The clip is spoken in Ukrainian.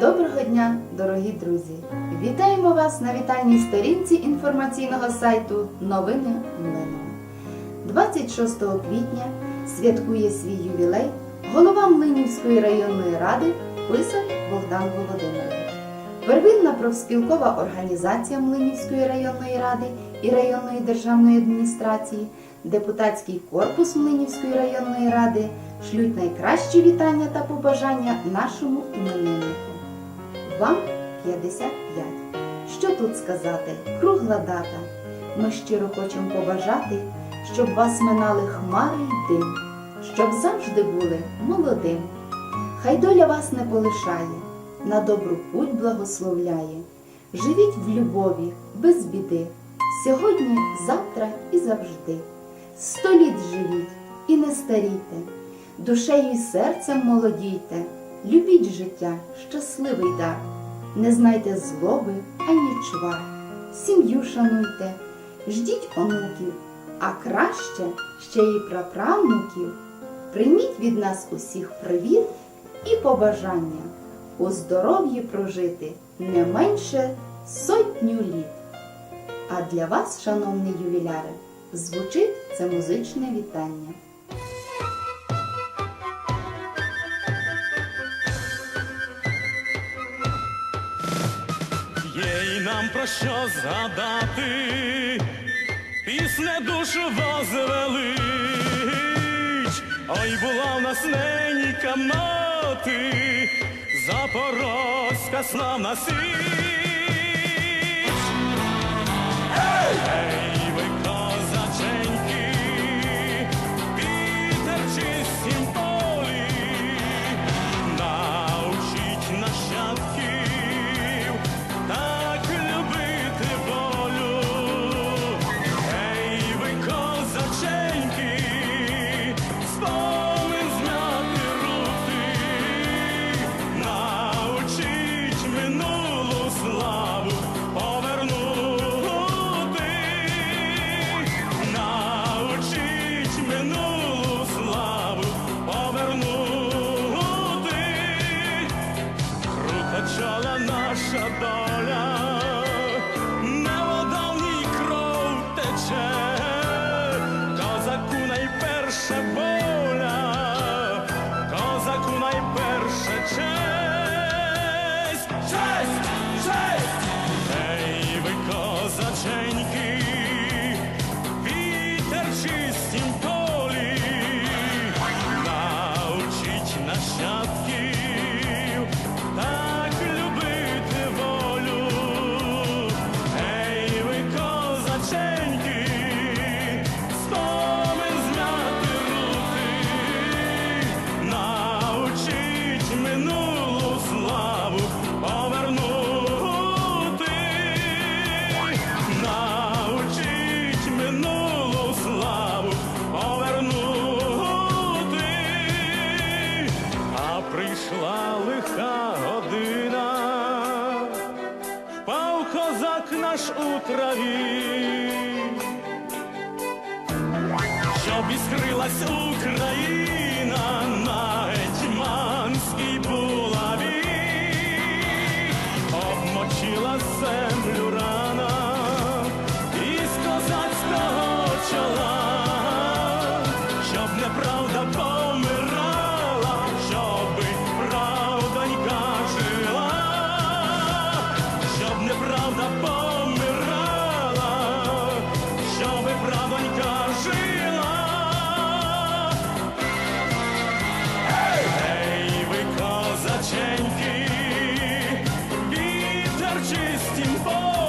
Доброго дня, дорогі друзі! Вітаємо вас на вітальній сторінці інформаційного сайту Новини Млино. 26 квітня святкує свій ювілей голова Млинівської районної ради Писар Богдан Володимирович. Первинна профспілкова організація Млинівської районної ради і районної державної адміністрації, депутатський корпус Млинівської районної ради шлють найкращі вітання та побажання нашому імениннику. Вам 55. Що тут сказати? Кругла дата. Ми щиро хочемо побажати, щоб вас минали хмари й дим, щоб завжди були молодим. Хай доля вас не полишає, на добру путь благословляє. Живіть в любові, без біди, сьогодні, завтра і завжди. Сто літ живіть і не старійте, душею й серцем молодійте. Любіть життя, щасливий дар, не знайте злоби ані чвар, сім'ю шануйте, ждіть онуків, а краще ще й праправнуків. Прийміть від нас усіх привіт і побажання у здоров'ї прожити не менше сотню літ. А для вас, шановні ювіляри, звучить це музичне вітання. Є нам про що згадати, пісне душу возвелич. Ой, була в нас ненька мати, запорозька славна січ. Ей, ви Shopkeep. Козак наш у траві, щоб іскрилась Україна на гетьманській булаві, обмочила землю 紧绷